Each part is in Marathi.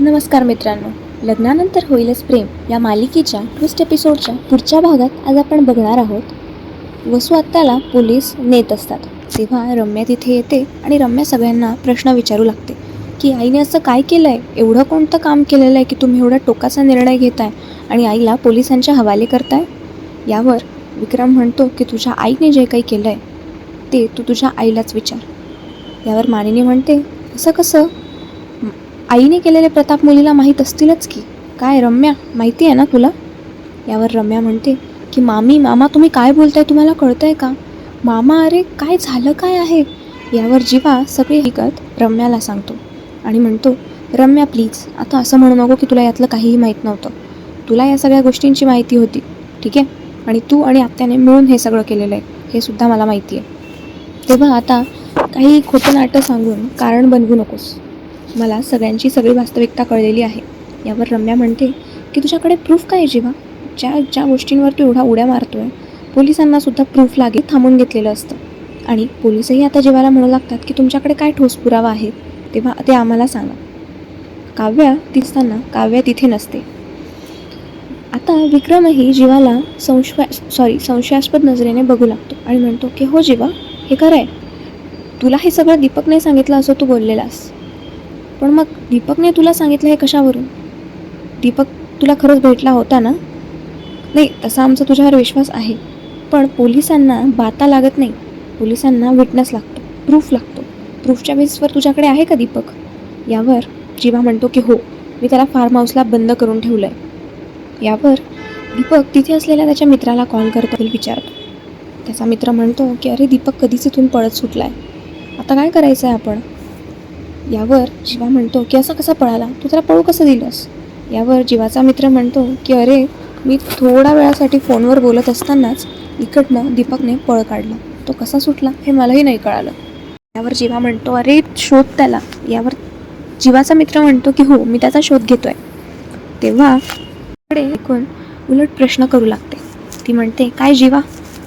नमस्कार मित्रांनो. लग्नानंतर होईलच प्रेम या मालिकेच्या ट्विस्ट एपिसोडच्या पुढच्या भागात आज आपण बघणार आहोत. वसू आत्ताला पोलीस नेत असतात. तेव्हा रम्या तिथे येते आणि रम्या सगळ्यांना प्रश्न विचारू लागते की आईने असं काय केलं आहे एवढं कोणतं काम केलेलं आहे की तुम्ही एवढा टोकाचा निर्णय घेताय आणि आईला पोलिसांच्या हवाले करताय? यावर विक्रम म्हणतो की तुझ्या आईने जे काही केलं आहे ते तू तुझ्या आईलाच विचार. यावर मानिनी म्हणते असं कसं? आईने केलेले प्रताप मुलीला माहीत असतीलच की. काय रम्या माहिती आहे ना तुला? यावर रम्या म्हणते की मामी मामा तुम्ही काय बोलताय? तुम्हाला कळतंय का? मामा अरे काय झालं? काय आहे? यावर जीवा सगळी हकीकत रम्याला सांगतो आणि म्हणतो रम्या प्लीज आता असं म्हणू नको की तुला यातलं काहीही माहीत नव्हतं. तुला या सगळ्या गोष्टींची माहिती होती ठीक आहे? आणि तू आणि आत्याने मिळून हे सगळं केलेलं आहे. हे सुद्धा मला माहिती आहे. तेव्हा आता काही खोटं नाटं सांगून कारण बनवू नकोस. मला सगळ्यांची सगळी वास्तविकता कळलेली आहे. यावर रम्या म्हणते की तुझ्याकडे प्रूफ काय आहे जीवा? ज्या ज्या गोष्टींवर तू एवढा उड्या मारतोय आहे पोलिसांनासुद्धा प्रूफ लागेल थांबून घेतलेलं असतं. आणि पोलिसही आता जीवाला म्हणू लागतात की तुमच्याकडे काय ठोस पुरावा आहे तेव्हा ते आम्हाला सांगा. काव्या दिसताना काव्या तिथे नसते. आता विक्रमही जीवाला संशया सॉरी संशयास्पद नजरेने बघू लागतो आणि म्हणतो की हो जीवा हे खरं आहे तुला हे सगळं दीपकने सांगितलं असं तू बोललेलास. पण मग दीपकने तुला सांगितलं हे कशावरून? दीपक तुला खरंच भेटला होता ना? नाही तसा आमचा तुझ्यावर विश्वास आहे. पण पोलिसांना बाता लागत नाही. पोलिसांना विटनेस लागतो प्रूफ लागतो. प्रूफच्या बेसवर तुझ्याकडे आहे का दीपक? यावर जीवा म्हणतो की हो मी त्याला फार्म हाऊसला बंद करून ठेवलं आहे यावर दीपक तिथे असलेल्या त्याच्या मित्राला कॉल करतो विचारतो. त्याचा मित्र म्हणतो की अरे दीपक कधीच इथून पळत सुटला आहे आता काय करायचं आहे आपण? यावर जीवा म्हणतो की असं कसा पळाला? तू त्याला पळू कसं दिलंस? यावर जीवाचा मित्र म्हणतो की अरे मी थोड्या वेळासाठी फोनवर बोलत असतानाच इकडनं दीपकने पळ काढला. तो कसा सुटला हे मलाही नाही कळालं. यावर जीवा म्हणतो अरे शोध त्याला. यावर जीवाचा मित्र म्हणतो की हो मी त्याचा शोध घेतोय. तेव्हा कडे ऐकून उलट प्रश्न करू लागते. ती म्हणते काय जीवा?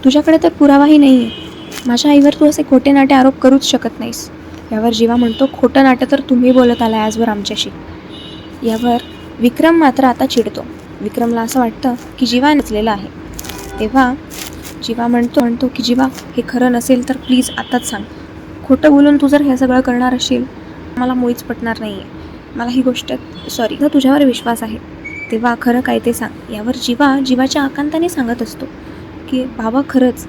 तुझ्याकडे तर पुरावाही नाही आहे माझ्या आईवर तू असे खोटे नाटे आरोप करूच शकत नाहीस. यावर जीवा म्हणतो खोटं नाटं तर तुम्ही बोलत आला आजवर आमच्याशी. यावर विक्रम मात्र आता चिडतो. विक्रमला असं वाटतं की जीवा नचलेला आहे. तेव्हा जीवा म्हणतो म्हणतो की जीवा हे खरं नसेल तर प्लीज आताच सांग. खोटं बोलून तू जर हे सगळं करणार असेल मला मुळीच पटणार नाही आहे मला ही गोष्ट सॉरी तर तुझ्यावर विश्वास आहे. तेव्हा खरं काय ते सांग. यावर जीवा जीवाच्या आकांताने सांगत असतो की बाबा खरंच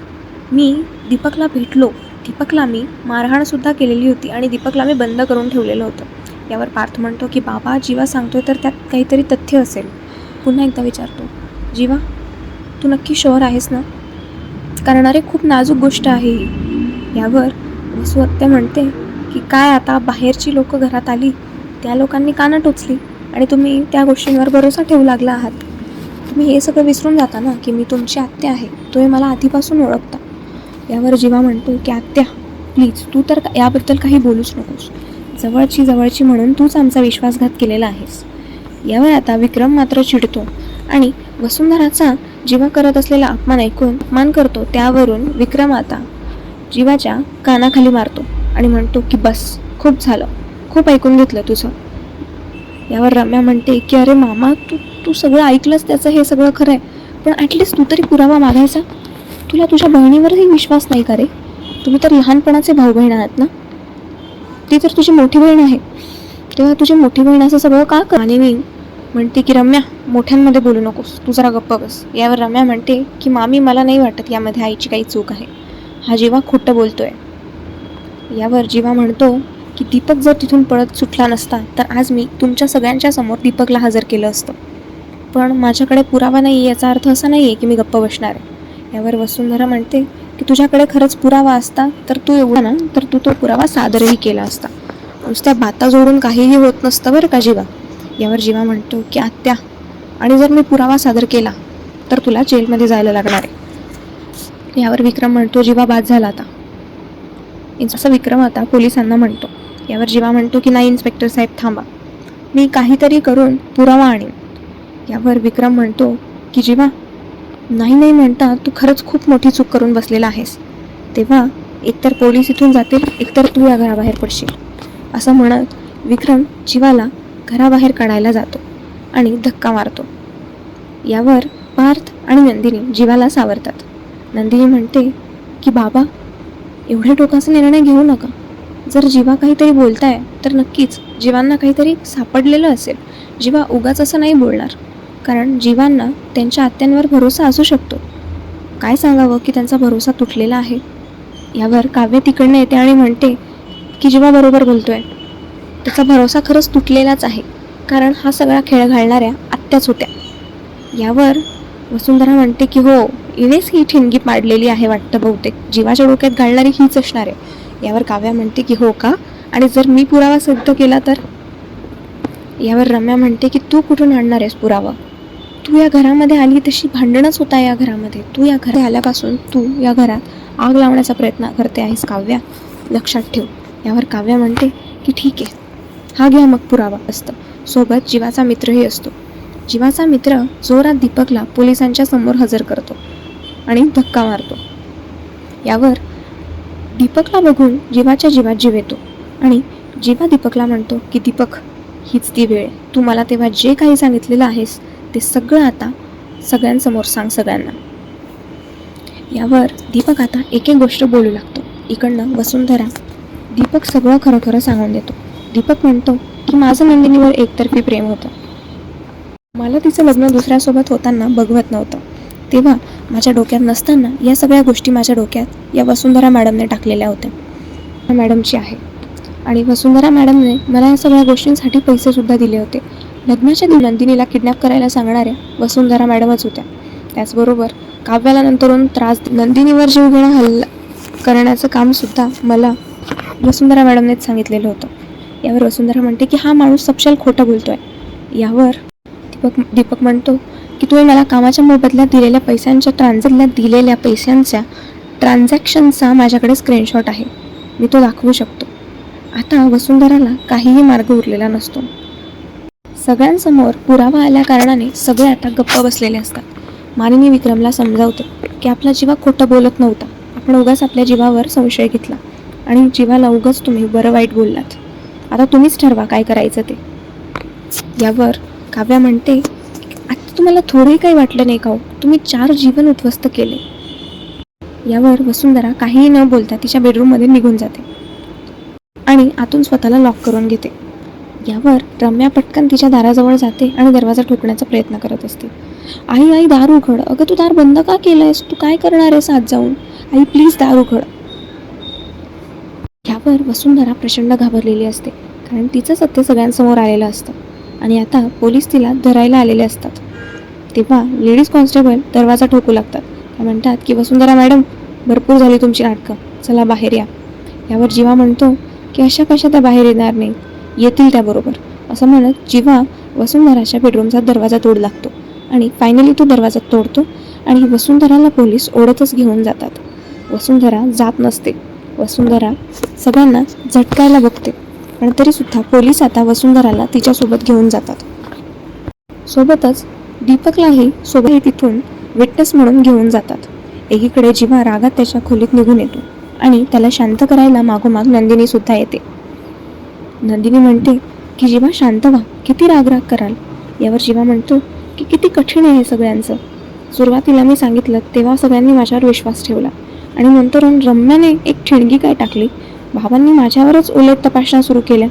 मी दीपकला भेटलो. दीपकला मी मारहाणसुद्धा केलेली होती आणि दीपकला मी बंद करून ठेवलेलं होतं. यावर पार्थ म्हणतो की बाबा जीवा सांगतोय तर त्यात काहीतरी तथ्य असेल. पुन्हा एकदा विचारतो जीवा तू नक्की शोर आहेस ना? कारण अरे खूप नाजूक गोष्ट आहे ही. यावर वसू आत्या म्हणते की काय आता बाहेरची लोक घरात आली त्या लोकांनी कानं टोचली आणि तुम्ही त्या गोष्टींवर भरोसा ठेवू लागला आहात. तुम्ही हे सगळं विसरून जाता ना की मी तुमची आत्या आहे तुम्ही मला आधीपासून ओळखता. यावर जीवा म्हणतो की आत्या प्लीज तू तर याबद्दल काही बोलूच नकोस. जवळची जवळची म्हणून तूच आमचा विश्वासघात केलेला आहेस. यावर आता विक्रम मात्र चिडतो आणि वसुंधराचा जीवा करत असलेला अपमान ऐकून अपमान करतो. त्यावरून विक्रम आता जीवाच्या कानाखाली मारतो आणि म्हणतो की बस खूप झालं. खूप ऐकून घेतलं तुझं. यावर रम्या म्हणते की अरे मामा तू तू सगळं ऐकलंस त्याचं हे सगळं खरं आहे पण ॲटलिस्ट तू तरी पुरावा मागायचा. तुला तुझ्या बहिणीवरही विश्वास नाही का रे? तुम्ही तर लहानपणाचे भाऊ बहीण आहात ना? ती तर तुझी मोठी बहीण आहे. तेव्हा तुझी मोठी बहीण असं सगळं का कर? आणि मी म्हणते की रम्या मोठ्यांमध्ये बोलू नकोस. तू जरा गप्प बस. यावर रम्या म्हणते की मामी मला नाही वाटत यामध्ये आईची काही चूक आहे. हा जीवा खोटं बोलतोय. यावर जीवा म्हणतो की दीपक जर तिथून पळत सुटला नसता तर आज मी तुमच्या सगळ्यांच्या समोर दीपकला हजर केलं असतं. पण माझ्याकडे पुरावा नाही याचा अर्थ असा नाही आहे की मी गप्प बसणार आहे. यावर वसुंधरा म्हणते की तुझ्याकडे खरंच पुरावा असता तर तू एवढा ना तर तू तो पुरावा सादरही केला असता. नुसत्या बाता जोडून काहीही होत नसतं बरं का जीवा. यावर जीवा म्हणतो की आत्या आणि जर मी पुरावा सादर केला तर तुला जेलमध्ये जायला लागणार आहे. यावर विक्रम म्हणतो जीवा बाद झाला आता. असं विक्रम आता पोलिसांना म्हणतो. यावर जीवा म्हणतो की नाही इन्स्पेक्टर साहेब थांबा. मी काहीतरी करून पुरावा आणीन. यावर विक्रम म्हणतो की जीवा नाही नाही म्हणता तू खरंच खूप मोठी चूक करून बसलेला आहेस. तेव्हा एकतर पोलीस इथून जातील एकतर तू या घराबाहेर पडशील. असं म्हणत विक्रम जीवाला घराबाहेर काढायला जातो आणि धक्का मारतो. यावर पार्थ आणि नंदिनी जीवाला सावरतात. नंदिनी म्हणते की बाबा एवढ्या टोकाचा निर्णय घेऊ नका. जर जीवा काहीतरी बोलताय तर नक्कीच जीवांना काहीतरी सापडलेलं असेल. जीवा उगाच असं नाही बोलणार. कारण जीवांना त्यांच्या आत्यांवर भरोसा असू शकतो. काय सांगावं की त्यांचा भरोसा तुटलेला आहे? यावर काव्य तिकडनं येते आणि म्हणते की जीवा बरोबर बोलतोय. त्याचा भरोसा खरंच तुटलेलाच आहे कारण हा सगळा खेळ घालणाऱ्या आत्याच होत्या. यावर वसुंधरा म्हणते की हो इनेच ही ठिणगी पाडलेली आहे वाटतं बहुतेक. जीवाच्या डोक्यात घालणारी हीच असणार आहे. यावर काव्या म्हणते की हो का? आणि जर मी पुरावा सिद्ध केला तर? यावर रम्या म्हणते की तू कुठून आणणार आहेस पुरावा? तू या घरामध्ये आली तशी भांडणच होता या घरामध्ये. तू या घरात आल्यापासून तू या घरात आग लावण्याचा प्रयत्न करते आहेस काव्या. लक्षात ठेव. यावर काव्या म्हणते की ठीक आहे. हा घ्या मग पुरावा असतं. सोबत जीवाचा मित्रही असतो. जीवाचा मित्र जोरात दीपकला पोलिसांच्या समोर हजर करतो आणि धक्का मारतो. यावर दीपकला बघून जीवाच्या जीवात जीव येतो आणि जीवा दीपकला म्हणतो की दीपक हीच ती वेळ. तू मला तेव्हा जे काही सांगितलेलं आहेस ते सगळं आता सगळ्यांसमोर सांग सगळ्यांना. यावर दीपक आता एक एक गोष्ट बोलू लागतो. इकडनं वसुंधरा दीपक सगळं खरं खरं सांगून देतो. दीपक म्हणतो की माझं नंदिनीवर एकतर्फी प्रेम होतं. मला तिचं लग्न दुसऱ्यासोबत होताना बघवत नव्हतं. तेव्हा माझ्या डोक्यात नसताना या सगळ्या गोष्टी माझ्या डोक्यात या वसुंधरा मॅडमने टाकलेल्या होत्या. मॅडमची आहे. आणि वसुंधरा मॅडमने मला या सगळ्या गोष्टींसाठी पैसेसुद्धा दिले होते. लग्नाच्या दिवशी नंदिनीला किडनॅप करायला सांगणाऱ्या वसुंधरा मॅडमच होत्या. त्याचबरोबर काव्याला नंतरून त्रास नंदिनीवर जीव घेणं हल्ला करण्याचं कामसुद्धा मला वसुंधरा मॅडमनेच सांगितलेलं होतं. यावर वसुंधरा म्हणते की हा माणूस सपशल खोटं बोलतोय. यावर दीपक दीपक म्हणतो की तुम्ही मला कामाच्या मोबदल्यात दिलेल्या पैशांच्या ट्रान्झॅक्टला दिलेल्या पैशांच्या ट्रान्झॅक्शनचा माझ्याकडे स्क्रीनशॉट आहे. मी तो दाखवू शकतो. आता वसुंधराला काहीही मार्ग उरलेला नसतो. सगळ्यांसमोर पुरावा आल्या कारणाने सगळे आता गप्प बसलेले असतात. मानिनी विक्रमला समजावते की आपला जीवा खोटं बोलत नव्हता. आपण उगाच आपल्या जीवावर संशय घेतला. आणि जीवाला उगाच तुम्ही बरं वाईट बोललात. आता तुम्हीच ठरवा काय करायचं ते. यावर काव्या म्हणते आता तुम्हाला थोडंही काही वाटलं नाही का हो? तुम्ही चार जीवन उद्ध्वस्त केले. यावर वसुंधरा काहीही न बोलता तिच्या बेडरूममध्ये निघून जाते. आणि आतून स्वतःला लॉक करून घेते. यावर रम्या पटकन तिच्या दाराजवळ जाते आणि दरवाजा ठोकण्याचा प्रयत्न करत असते. आई आई दार उघड. अगं तू दार बंद का केलंयस? तू काय करणार आहेस आत जाऊन? आई प्लीज दार उघड. यावर वसुंधरा प्रचंड घाबरलेली असते कारण तिचं सत्य सगळ्यांसमोर आलेलं असतं आणि आता पोलीस तिला धरायला आलेले असतात. तेव्हा लेडीज कॉन्स्टेबल दरवाजा ठोकू लागतात. त्या म्हणतात की वसुंधरा मॅडम भरपूर झाली तुमची नाटकं. चला बाहेर या. यावर जीवा म्हणतो की अशा कशा त्या बाहेर येणार नाही? येतील त्याबरोबर. असं म्हणत जीवा वसुंधराच्या बेडरूमचा दरवाजा तोड लागतो आणि फायनली तो दरवाजा तोडतो आणि वसुंधराला पोलीस ओढतच घेऊन जातात. वसुंधरा जात नसते. वसुंधरा सगळ्यांना झटकायला बघते. पण तरीसुद्धा पोलीस आता वसुंधराला तिच्यासोबत घेऊन जातात. सोबतच दीपकलाही सोबत तिथून विटनेस म्हणून घेऊन जातात. एकीकडे जीवा रागात त्याच्या खोलीत निघून येतो आणि त्याला शांत करायला मागोमाग नंदिनीसुद्धा येते. नंदिनी म्हणते की जीवा शांत व्हा. किती रागराग कराल? यावर जीवा म्हणतो की किती कठीण आहे हे सगळ्यांचं. सुरुवातीला मी सांगितलं तेव्हा सगळ्यांनी माझ्यावर विश्वास ठेवला. आणि नंतर रम्याने एक ठिणगी काय टाकली? बाबांनी माझ्यावरच उलट तपासण्या सुरू केल्या.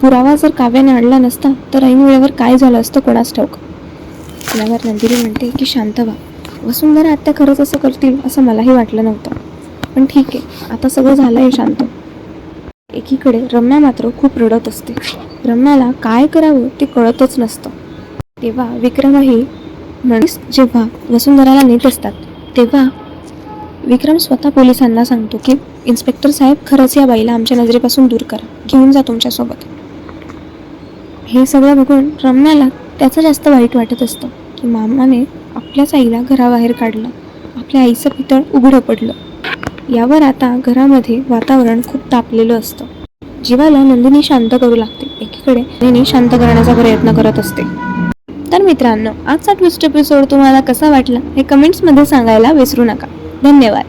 पुरावा जर काव्याने आणला नसता तर ऐन वेळेवर काय झालं असतं कोणास ठाऊक? यावर नंदिनी म्हणते की शांत व्हा. वसुंधरा आत्या खरंच असं करतील असं मलाही वाटलं नव्हतं. पण ठीक आहे. आता सगळं झालं आहे शांत. एकीकडे रम्या मात्र खूप रडत असते. रम्याला काय करावं ते कळतच नसतं. तेव्हा विक्रमही म्हणून जेव्हा वसुंधराला नेत असतात तेव्हा विक्रम स्वतः पोलिसांना सांगतो की इन्स्पेक्टर साहेब खरंच या बाईला आमच्या नजरेपासून दूर करा. घेऊन जा तुमच्यासोबत हे सगळं बघून रम्याला त्याचं जास्त वाईट वाटत असतं की मामाने आपल्याच आईला घराबाहेर काढलं. आपल्या आईचं पितळ उघडं पडलं. यावर आता घरामध्ये वातावरण खूप तापलेलं असतं. जीवाला नंदिनी शांत करू लागते. एकीकडे नंदिनी शांत करण्याचा प्रयत्न करत असते. तर मित्रांनो आजचा ट्विस्ट एपिसोड तुम्हाला कसा वाटला हे कमेंट्समध्ये सांगायला विसरू नका. धन्यवाद.